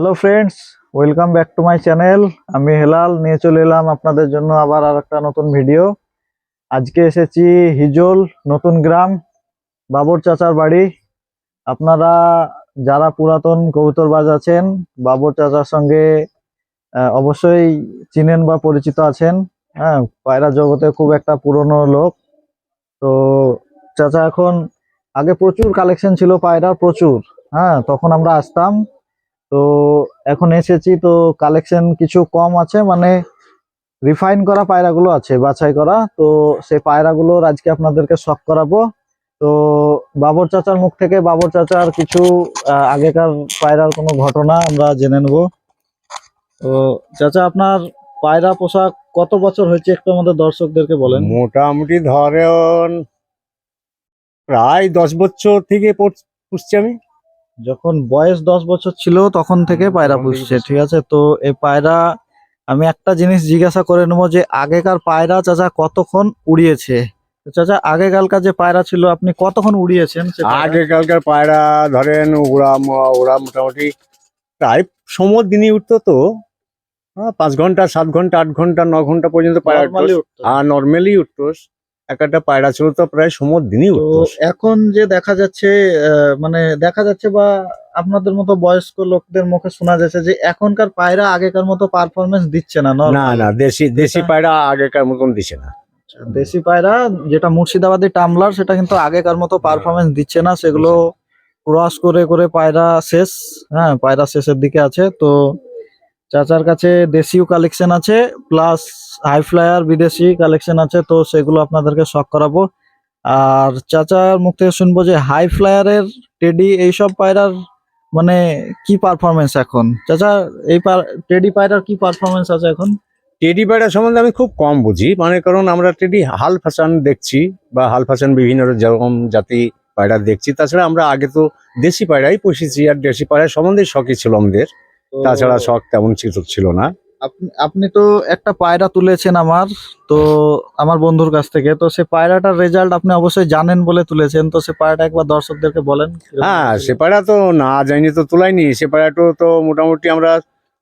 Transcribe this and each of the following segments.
Hello friends welcome back to my channel আমি হেলাল, নিয়ে চলে এলাম আপনাদের জন্য আবার আর একটা নতুন ভিডিও আজকে এসেছি হিজল, নতুন গ্রাম, বাবর চাচার বাড়ি। আপনারা যারা পুরাতন কবুতরবাজ আছেন, বাবর চাচার সঙ্গে অবশ্যই চিনেন বা পরিচিত আছেন। হ্যাঁ পায়রা জগতে খুব একটা পুরনো লোক। তো চাচা এখন, আগে প্রচুর কালেকশন ছিল পায়রার, প্রচুর। হ্যাঁ তখন আমরা আসতাম। তো এখন এসেছি, তো কালেকশন কিছু কম আছে মানে রিফাইন করা পায়রাগুলো আছে, বাছাই করা। তো সেই পায়রাগুলোর আজকে আপনাদেরকে শখ করাবো। তো বাবর চাচার মুখ থেকে, বাবর চাচার কিছু আগেকার পায়রার কোনো ঘটনা আমরা জেনে নেব। তো চাচা, আপনার পায়রা পোশাক কত বছর হয়েছে, একটু আমাদের দর্শকদেরকে বলেন। মোটামুটি ধরেন, প্রায় দশ বছর থেকে পুষছি আমি। যখন বয়স দশ বছর ছিল তখন থেকে পায়রা পুষছে। ঠিক আছে তো এই পায়রা আমি একটা জিনিস জিজ্ঞাসা করে নেব যে আগেকার পায়রা চাচা কতক্ষণ উড়িয়েছে তো চাচা আগেকালকার যে পায়রা ছিল আপনি কতক্ষণ উড়িয়েছেন? আগেকালকার পায়রা ধরেন ওরা ওরা মোটামুটি প্রায় সময় দিনই উঠতো তো হ্যাঁ, পাঁচ ঘণ্টা সাত ঘণ্টা আট ঘণ্টা ন ঘণ্টা পর্যন্ত পায়রা। আর নর্মালি উঠতো এক একটা পায়রা ছিল তো প্রায় সময় দিনই উঠতো। এখন যে দেখা যাচ্ছে মানে দেখা যাচ্ছে বা আপনাদের মতো বয়স্ক লোকদের মুখে শোনা যাচ্ছে যে এখনকার পায়রা আগেকার মতো পারফরমেন্স দিচ্ছে না। না না দেশি দেশি পায়রা আগেকার মতন দিছে না। দেশি পায়রা যেটা মুর্শিদাবাদি টামলার সেটা কিন্তু আগেকার মতো পারফরমেন্স দিচ্ছে না সেগুলো ক্রস করে করে পায়রা শেষ হ্যাঁ পায়রা শেষের দিকে আছে তো চাচার কাছে দেশিও কালেকশন আছে প্লাস হাই ফ্লায়ার বিদেশি কালেকশন আছে, তো সেগুলো আপনাদেরকে শখ করাবো। আর চাচার মুখ থেকে শুনব যে হাই ফ্লায়ারের টেডি এইসব পায়রার মানে কি পারফরমেন্স এখন? চাচা, এই টেডি পায়রার কি পারফরমেন্স আছে এখন? টেডি পায়রা সম্বন্ধে আমি খুব কম বুঝি মানে কারণ আমরা টেডি হাল ফ্যাশন দেখছি বা হাল ফ্যাশন বিভিন্ন যেরকম জাতি পায়রা দেখছি, তাছাড়া আমরা আগে তো দেশি পায়রাই পুষেছি, আর দেশি পায়রা সম্বন্ধে শখই ছিল আমাদের। তাছাড়া শখ তেমন কিছু ছিল না। আপনি তো একটা পায়রা তুলেছেন আমার তো আমার বন্ধুর কাছ থেকে। তো সে পায়রাটার রেজাল্ট আপনি অবশ্যই জানেন বলে তুলেছেন। তো সে পায়রাটা একবার দর্শকদেরকে বলেন। হ্যাঁ সে পায়রা তো না যায়নি তো তোলাইনি সে পায়রাটা তো মোটামুটি আমরা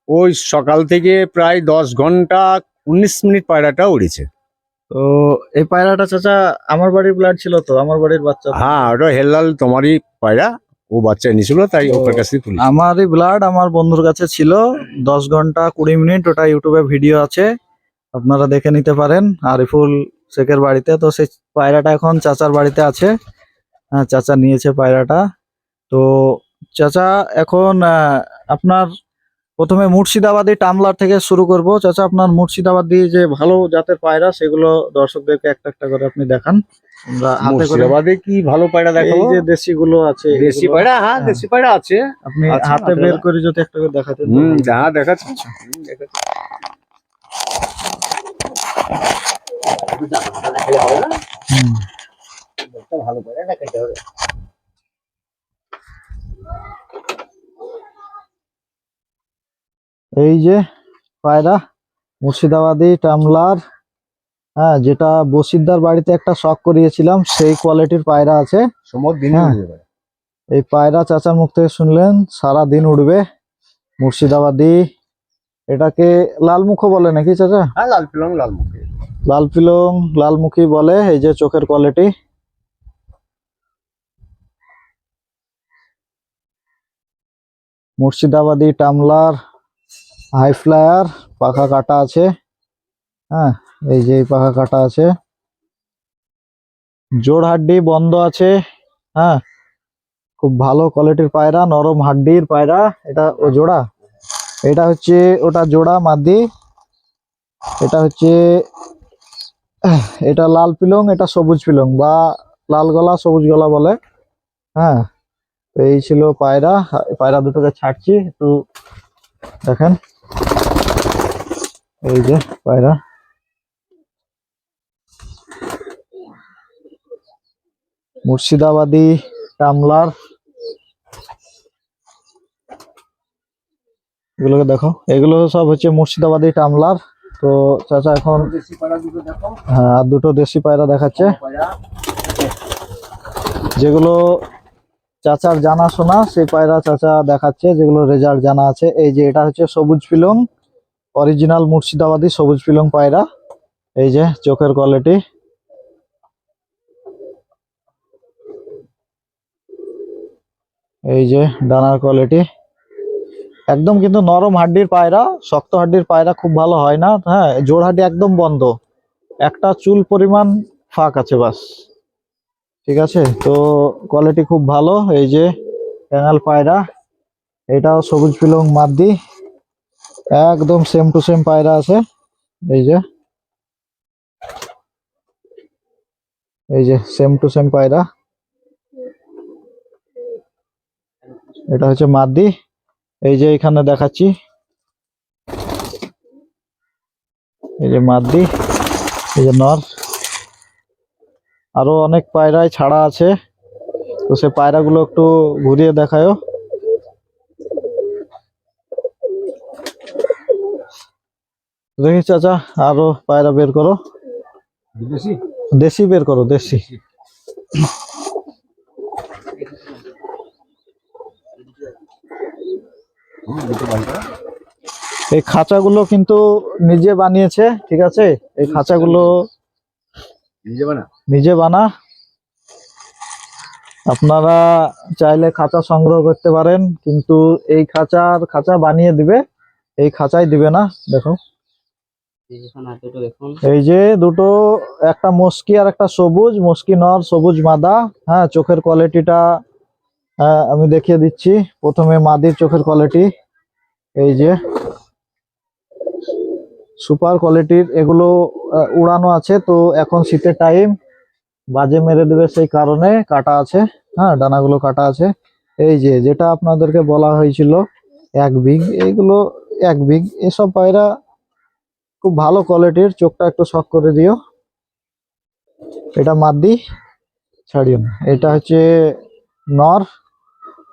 ওই সকাল থেকে প্রায় দশ ঘণ্টা উনিশ মিনিট পায়রাটা উড়েছে। তো এই পায়রাটা চাচা আমার বাড়ির ব্লাড ছিল তো আমার বাড়ির বাচ্চা। হ্যাঁ ওটা হেল্লাল তোমারই পায়রা। ও বাচ্চা নিয়েছিল তাই। ওর কাছে তুলি। আমারই ব্লাড আমার বন্ধুর কাছে ছিল দশ ঘণ্টা কুড়ি মিনিট ওটা ইউটিউবে ভিডিও আছে আপনারা দেখে নিতে পারেন আরিফুল শেখের বাড়িতে তো সেই পায়রাটা এখন চাচার বাড়িতে আছে। হ্যাঁ চাচা নিয়েছে পায়রাটা। তো চাচা এখন আপনার প্রথমে মুর্শিদাবাদী টামলার থেকে শুরু করব। চাচা আপনার মুর্শিদাবাদী যে ভালো জাতের পায়রা সেগুলো দর্শকদেরকে একটা একটা করে আপনি দেখান। আমরা মুর্শিদাবাদে কি ভালো পায়রা এই যে দেশি গুলো আছে দেশি পায়রা? হ্যাঁ হ্যাঁ। দেশি পায়রা আছে। আপনি আচ্ছা, হাতে বের করে যদি একটা করে দেখাতেন তো হুম ভালো। যা দেখাচ্ছি। ভালো পায়রা দেখাতে হবে এই যে পায়রা মুর্শিদাবাদী টামলার হ্যাঁ যেটা বসিদ্দার বাড়িতে একটা শখ করিয়েছিলাম সেই কোয়ালিটির পায়রা আছে। হ্যাঁ। এই পায়রা চাচার মুখ থেকে শুনলেন সারা দিন উঠবে। মুর্শিদাবাদি এটাকে লালমুখো বলে নাকি চাচা? হ্যাঁ লাল পিলং লাল মুখে। লাল পিলং লালমুখী বলে এই যে চোখের কোয়ালিটি মুর্শিদাবাদি টামলার হাই ফ্লায়ার পাখা কাটা আছে। হ্যাঁ। এই যে এই পাখা কাটা আছে। জোড় হাড্ডি বন্ধ আছে হ্যাঁ? খুব ভালো কোয়ালিটির পায়রা, নরম হাড্ডির পায়রা, এটা ও জোড়া। এটা হচ্ছে, ওটা জোড়া মাদি। এটা হচ্ছে, এটা লাল পিলং, এটা সবুজ পিলং, বা লাল গলা, সবুজ গলা বলে হ্যাঁ? এই ছিল পায়রা পায়রা দুটোকে ছাড়ছি, একটু দেখেন। এই যে পায়রা। মুর্শিদাবাদী, টামলার। এগুলোকে দেখো, এগুলো সব হচ্ছে মুর্শিদাবাদী, টামলার। তো চাচা এখন হ্যাঁ দুটো দেশি পায়রা দেখাচ্ছে। যেগুলো চাচার জানা শোনা সেই পায়রা চাচা দেখাচ্ছে, যেগুলো রেজাল্ট জানা আছে। এই যে, এটা হচ্ছে সবুজ পিলং। অরিজিনাল মুর্শিদাবাদী সবুজ পিলং পায়রা। এই যে, চোখের কোয়ালিটি এই যে ডানার কোয়ালিটি একদম কিন্তু নরম হাড্ডির পায়রা, শক্ত হাড্ডির পায়রা খুব ভালো হয় না। হ্যাঁ জোড় হাড্ডি একদম বন্ধ। একটা চুল পরিমাণ ফাঁক আছে বাস। ঠিক আছে? তো কোয়ালিটি খুব ভালো। এই যে ক্যাঙ্গাল পায়রা, এটাও সবুজ পিলং মাদ্দি। একদম সেম টু সেম পায়রা আছে। এই যে এই যে সেম টু সেম পায়রা। এটা হচ্ছে মাদ্দি এই যে এখানে দেখাচ্ছি। এই যে মাদ্দি এই যে নর। আরও অনেক পায়রায় ছাড়া আছে। তো সে পায়রাগুলো একটু ঘুরিয়ে দেখায়ও দেখি চাচা আরও পায়রা বের করো। দেশি? বের করো দেশি। এই খাঁচাগুলো কিন্তু নিজে বানিয়েছে ঠিক আছে? এই খাঁচাগুলো নিজে বানা? নিজে বানা। আপনারা চাইলে খাঁচা সংগ্রহ করতে পারেন কিন্তু এই খাঁচার খাঁচা বানিয়ে দিবে এই খাঁচাই দিবে না দেখো এই যে দুটো একটা মস্কি আর একটা সবুজ মস্কি নর সবুজ মাদা হ্যাঁ চোখের কোয়ালিটিটা আমি দেখিয়ে দিচ্ছি। প্রথমে মাদির চোখের কোয়ালিটি এই যে সুপার কোয়ালিটির এগুলো উড়ানো আছে। তো এখন শীতের টাইম বাজে মেরে দেবে সেই কারণে কাটা আছে। হ্যাঁ ডানাগুলো কাটা আছে। এই যে, যেটা আপনাদেরকে বলা হয়েছিল, এক বিগ এইগুলো এক বিগ এসব পায়রা খুব ভালো কোয়ালিটির চোখটা একটু শখ করে দিও। এটা মাদি, ছাড়িও না। এটা হচ্ছে নর।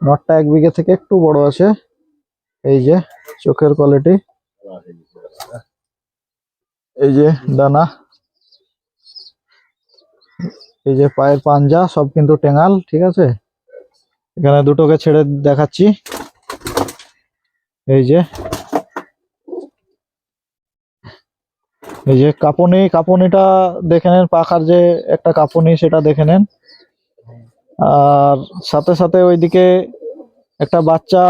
নরটা এক বিঘে থেকে একটু বড় আছে। এই যে, চোখের কোয়ালিটি এই যে ডানা এই যে, পায়ের পাঞ্জা, সব কিন্তু টেঙাল ঠিক আছে? এখানে দুটোকে ছেড়ে দেখাচ্ছি। এই যে। এই যে, কাপনি, কাপনিটা দেখে নেন, পাখার যে একটা কাপনি, সেটা দেখে নেন। আর সাথে সাথে ওইদিকে একটা বাচ্চা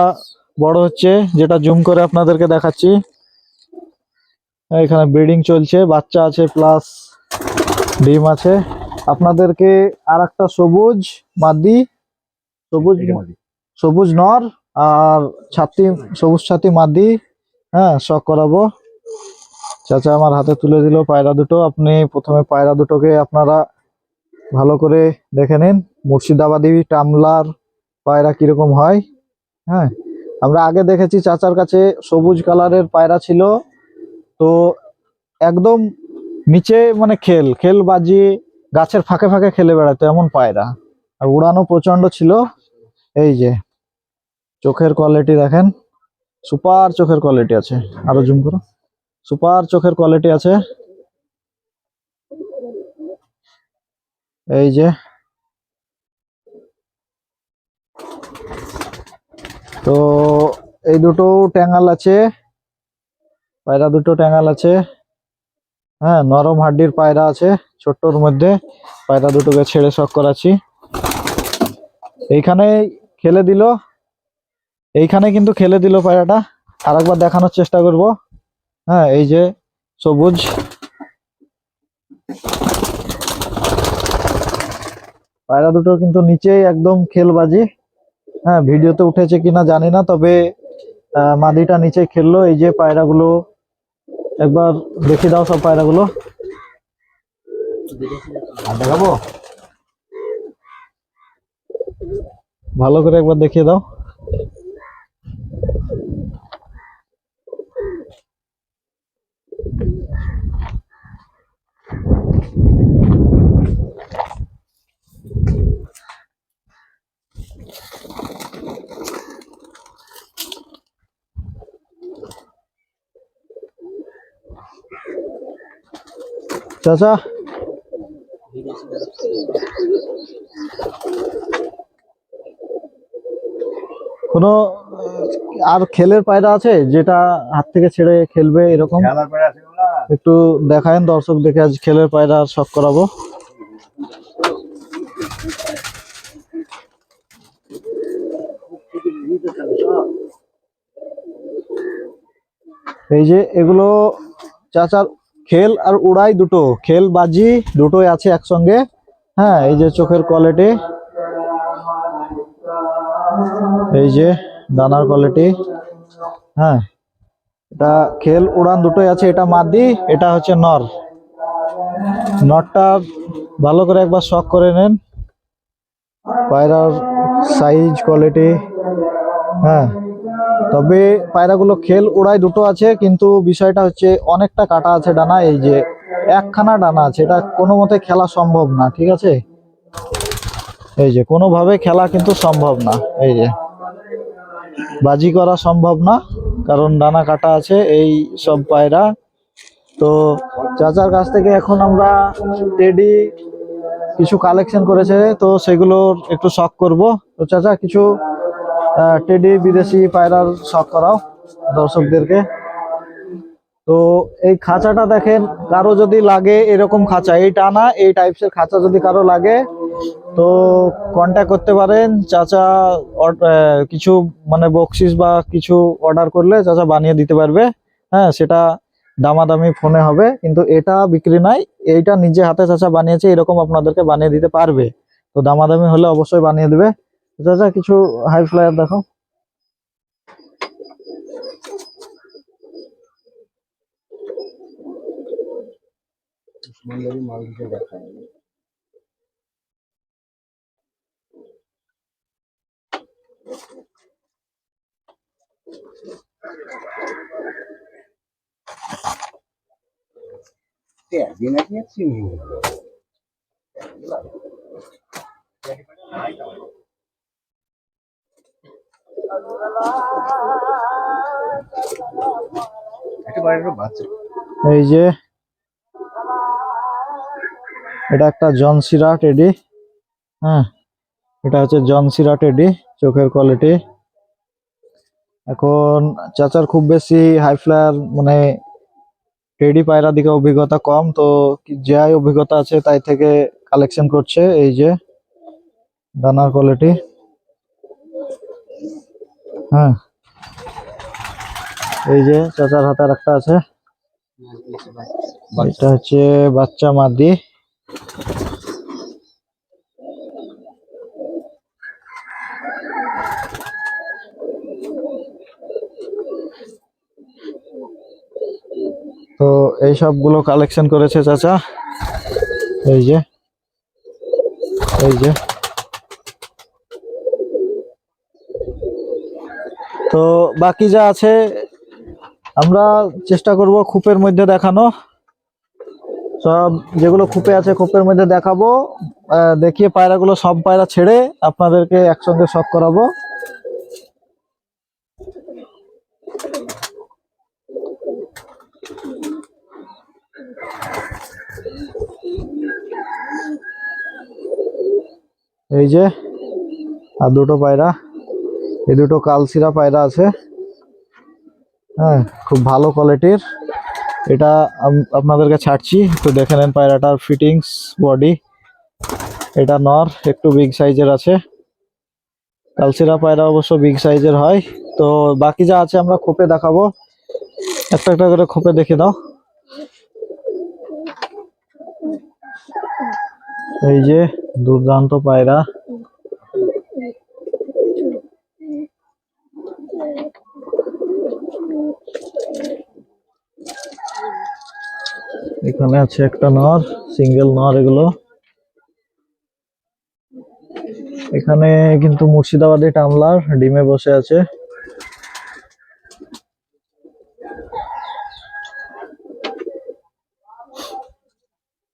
বড় হচ্ছে যেটা জুম করে আপনাদেরকে দেখাচ্ছি। এখানে ব্রিডিং চলছে বাচ্চা আছে প্লাস ডিম আছে। আপনাদেরকে আর একটা সবুজ মাদি সবুজ সবুজ নর আর ছাতি সবুজ ছাতি মাদি হ্যাঁ শখ করাবো। চাচা আমার হাতে তুলে দিল পায়রা দুটো আপনি প্রথমে পায়রা দুটোকে আপনারা ভালো করে দেখে নিন। মুর্শিদাবাদী, টামলার পায়রা কীরকম হয়? হ্যাঁ আমরা আগে দেখেছি চাচার কাছে সবুজ কালারের পায়রা ছিল। তো একদম নিচে মানে খেল খেল বাজিয়ে গাছের ফাঁকে ফাঁকে খেলে বেড়াতো এমন পায়রা। আর উড়ানো প্রচণ্ড ছিল। এই যে, চোখের কোয়ালিটি দেখেন। সুপার চোখের কোয়ালিটি আছে। আরও জুম করো। সুপার চোখের কোয়ালিটি আছে। এই যে। তো এই দুটো ট্যাঙ্গাল আছে, পায়রা দুটো ট্যাঙ্গাল আছে। হ্যাঁ নরম হাড্ডির পায়রা আছে, ছোট্টর মধ্যে। পায়রা দুটোকে ছেড়ে শখ করাচ্ছি। এইখানে খেলে দিল। এইখানে কিন্তু খেলে দিল পায়রাটা। আরেকবার দেখানোর চেষ্টা করব। হ্যাঁ এই যে সবুজ। পায়রা দুটো কিন্তু নিচেই একদম খেলবাজি। হ্যাঁ ভিডিওতে উঠেছে কিনা জানি না, তবে মাদিটা নিচে খেললো। এই যে পায়রাগুলো, একবার দেখে দাও সব পায়রাগুলো। দেখাবো? ভালো করে একবার দেখিয়ে দাও। চাচা। কোনো আর খেলের পায়রা আছে যেটা হাত থেকে ছেড়ে খেলবে এরকম? একটু দেখায়েন দর্শক দেখে আজ খেলের পায়রা শখ করাবো। এই যে এগুলো চাচার খেল আর উড়াই দুটো, খেল বাজি দুটোই আছে একসঙ্গে। হ্যাঁ এই যে চোখের কোয়ালিটি এই যে দানার কোয়ালিটি হ্যাঁ এটা খেল উড়ান দুটোই আছে, এটা মাদি, এটা হচ্ছে নর। নরটা ভালো করে একবার শখ করে নেন। পায়রার সাইজ কোয়ালিটি হ্যাঁ। তবে পায়রাগুলো খেল উড়াই দুটো আছে, কিন্তু বিষয়টা হচ্ছে অনেকটা কাটা আছে ডানা, এই যে একখানা ডানা আছে, এটা কোনো মতে খেলা সম্ভব না, ঠিক আছে? এই যে কোনোভাবে খেলা কিন্তু সম্ভব না, এই যে। বাজি করা সম্ভব না, কারণ ডানা কাটা আছে, এই সব পায়রা। তো চাচার কাছ থেকে এখন আমরা টেডি কিছু কালেকশন করেছে, তো সেগুলোর একটু শখ করব। তো চাচা, কিছু টেডি বিদেশি পায়রার শখ করাও দর্শকদেরকে। তো এই খাঁচাটা দেখেন, কারও যদি লাগে এরকম খাঁচা, এই টানা, এই টাইপসের খাঁচা যদি কারও লাগে, তো কন্ট্যাক্ট করতে পারেন। চাচা কিছু মানে বক্সিস বা কিছু অর্ডার করলে চাচা বানিয়ে দিতে পারবে। হ্যাঁ সেটা দামাদামি ফোনে হবে, কিন্তু এটা বিক্রি নাই। এইটা নিজে হাতে চাচা বানিয়েছে, এরকম আপনাদেরকে বানিয়ে দিতে পারবে। তো দামাদামি হলে অবশ্যই বানিয়ে দেবে। চাচা কিছু হাই ফ্লায়ার দেখো একটা বাইরের বাচ্চা এই যে, এটা একটা জনসিরা টেডি হ্যাঁ এটা হচ্ছে জনসিরা টেডি, চোখের কোয়ালিটি এখন চাচার খুব বেশি হাই ফ্লায়ার মানে টেডি পায়রা দিকে অভিজ্ঞতা কম, তো যাই অভিজ্ঞতা আছে তাই থেকে কালেকশন করছে, এই যে, দানার কোয়ালিটি হ্যাঁ। এই যে চাচার হাতে একটা আছে। এটা হচ্ছে বাচ্চা মাদি। তো এই সবগুলো কালেকশন করেছে চাচা। এই যে এই যে। তো বাকি যা আছে, আমরা চেষ্টা করব খুপের মধ্যে দেখানো। সব যেগুলো খুপে আছে খুপের মধ্যে দেখাবো। দেখিয়ে পায়রাগুলো সব পায়রা ছেড়ে আপনাদেরকে একসঙ্গে শখ করাবো। এই যে, আর দুটো পায়রা। এই দুটো কালসিরা পায়রা আছে। হ্যাঁ খুব ভালো কোয়ালিটির। এটা আপনাদেরকে ছাড়ছি, একটু দেখে নেন পায়রাটার ফিটিংস, বডি। এটা নর, একটু বিগ সাইজের আছে। কালসিরা পায়রা অবশ্য বিগ সাইজের হয়। তো বাকি যা আছে আমরা খোপে দেখাবো। একটা একটা করে খোপে দেখে দাও এই যে দুর্দান্ত পায়রা। এখানে আছে একটা নর সিঙ্গেল নর এগুলো। এখানে কিন্তু মুর্শিদাবাদে টামলার ডিমে বসে আছে।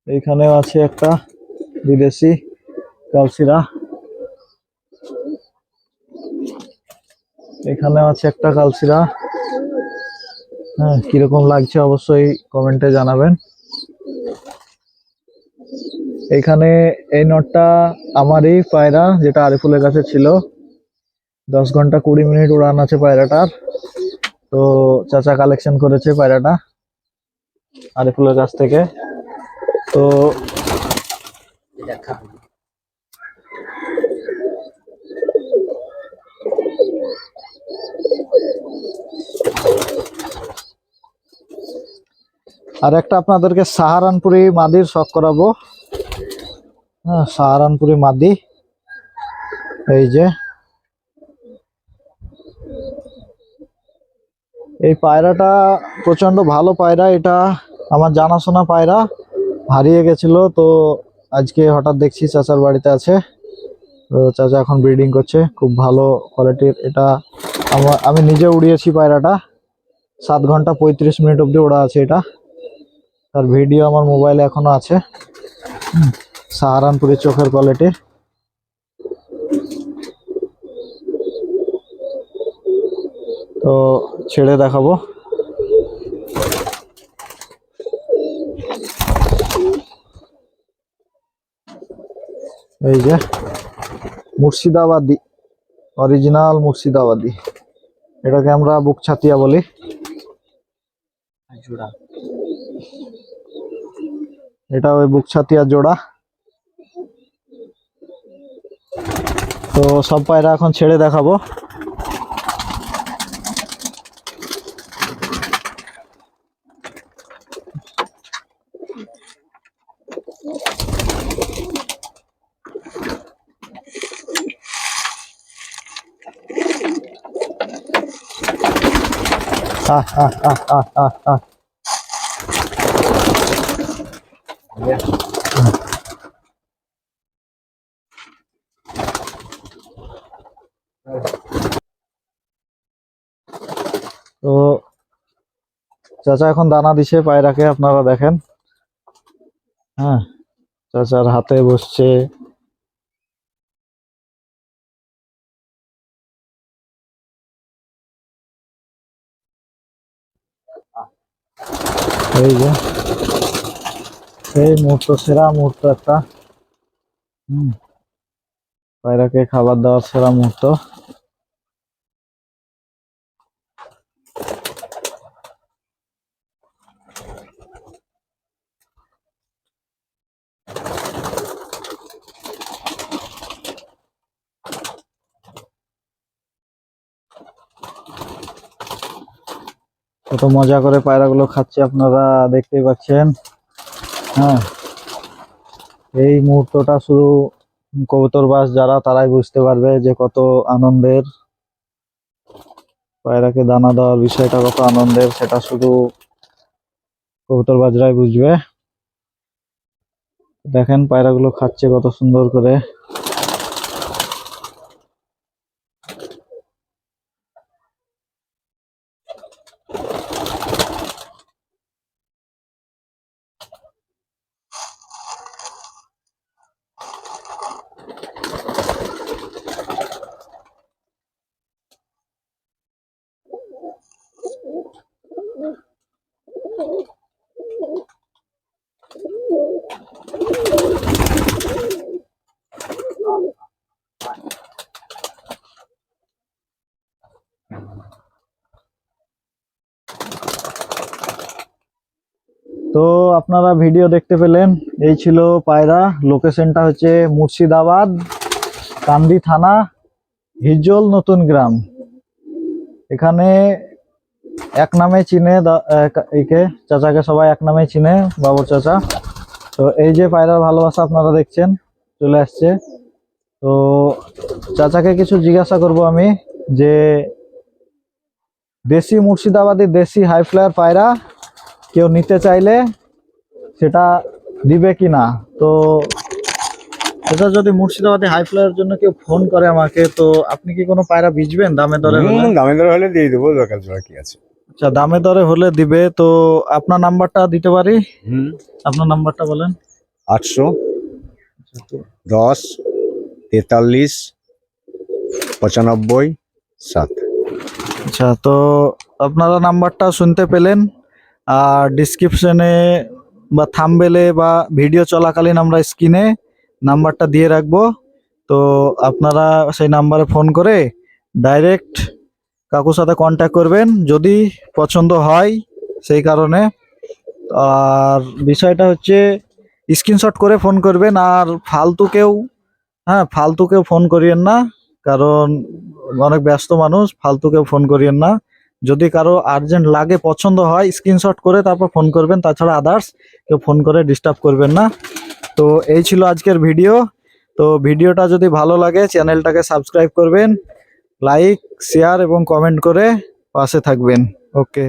এইখানেও আছে একটা বিদেশি কালসিরা। এখানে আছে একটা কালসিরা। হ্যাঁ কীরকম লাগছে অবশ্যই কমেন্টে জানাবেন। এখানে এই নটটা আমারই পায়রা, যেটা আরিফুলের কাছে ছিল। দশ ঘণ্টা কুড়ি মিনিট উড়ান আছে পায়রাটার। তো চাচা কালেকশন করেছে পায়রাটা আরিফুলের কাছ থেকে। তো আর একটা আপনাদেরকে সাহারানপুরি মাদির শখ করাবো। হ্যাঁ সাহারানপুরি মাদি। এই যে। এই পায়রাটা প্রচণ্ড ভালো পায়রা এটা। আমার জানাশোনা পায়রা হারিয়ে গেছিল, তো আজকে হঠাৎ দেখছি চাচার বাড়িতে আছে। তো চাচা এখন ব্রিডিং করছে, খুব ভালো কোয়ালিটির এটা। আমার আমি নিজে উড়িয়েছি পায়রাটা। সাত ঘণ্টা পঁয়ত্রিশ মিনিট অবধি ওড়া আছে এটা। তার ভিডিও আমার মোবাইলে এখনও আছে। সাহারানপুরের চোখের কোয়ালিটি তো ছেড়ে দেখাবো। এই যে, মুর্শিদাবাদি অরিজিনাল মুর্শিদাবাদি। এটাকে আমরা বুক ছাতিয়া বলি। জোড়া এটা ওই বুক ছাতিয়া জোড়া। তো সব পায়রা এখন ছেড়ে দেখাবো। আহ আহ আহ আহ আহ আহ। তো চাচা এখন দানা দিছে পায়রাকে আপনারা দেখেন। হ্যাঁ চাচার হাতে বসছে। এই যে। এই মুহূর্ত, সেরা মুহূর্ত একটা। হম। পায়রাকে খাবার দেওয়ার সেরা মুহূর্ত। কত মজা করে পায়রাগুলো খাচ্ছে আপনারা দেখতেই পাচ্ছেন। হ্যাঁ। এই মুহূর্তটা শুধু কবুতরবাস যারা, তারাই বুঝতে পারবে যে কত আনন্দের। পায়রাকে দানা দেওয়ার বিষয়টা কত আনন্দের, সেটা শুধু কবুতরবাজরাই বুঝবে। দেখেন পায়রাগুলো খাচ্ছে কত সুন্দর করে। তো আপনারা ভিডিও দেখতে পেলেন, এই ছিল পায়রা, লোকেশনটা হচ্ছে মুর্শিদাবাদ কান্দি থানা, হিজল নতুন গ্রাম। এখানে এক নামে চিনে একে চাচাকে সবাই এক নামে চিনে বাবুর চাচা। তো এই যে পায়রার ভালোবাসা আপনারা দেখছেন, চলে আসছে। তো চাচাকে কিছু জিজ্ঞাসা করব আমি যে দেশি মুর্শিদাবাদি দেশি হাই ফ্লায়ার পায়রা কেউ নিতে চাইলে সেটা দিবে কি না তো এটা যদি মুর্শিদাবাদে হাই ফ্লাইয়ের জন্য কেউ ফোন করে আমাকে তো আপনি কি কোনো পায়রা বিচবেন দামে দরে দামে দর হলে দিয়ে দেবো দরকার কি আছে? আচ্ছা দামে দরে হলে দিবে তো আপনার নাম্বারটা দিতে পারি? আপনার নাম্বারটা বলেন। আটশো দশ তেতাল্লিশ পঁচানব্বই সাত। আচ্ছা তো আপনারা নাম্বারটা শুনতে পেলেন আর ডিসক্রিপশনে বা থামবেলে বা ভিডিও চলাকালীন আমরা স্ক্রিনে নাম্বারটা দিয়ে রাখব। তো আপনারা সেই নাম্বারে ফোন করে ডাইরেক্ট কাকুর সাথে কন্ট্যাক্ট করবেন। যদি পছন্দ হয় সেই কারণে। আর বিষয়টা হচ্ছে স্ক্রিনশট করে ফোন করবেন। আর ফালতু কেউ হ্যাঁ ফালতু কেউ ফোন করিয়েন না। কারণ অনেক ব্যস্ত মানুষ ফালতু কেউ ফোন করিয়েন না। যদি কারও আর্জেন্ট লাগে, পছন্দ হয় স্ক্রিনশট করে তারপর ফোন করবেন, তাছাড়া আদার্স কেউ ফোন করে ডিস্টার্ব করবেন না। তো এই ছিল আজকের ভিডিও তো ভিডিওটা যদি ভালো লাগে চ্যানেলটাকে সাবস্ক্রাইব করবেন লাইক শেয়ার এবং কমেন্ট করে পাশে থাকবেন। ওকে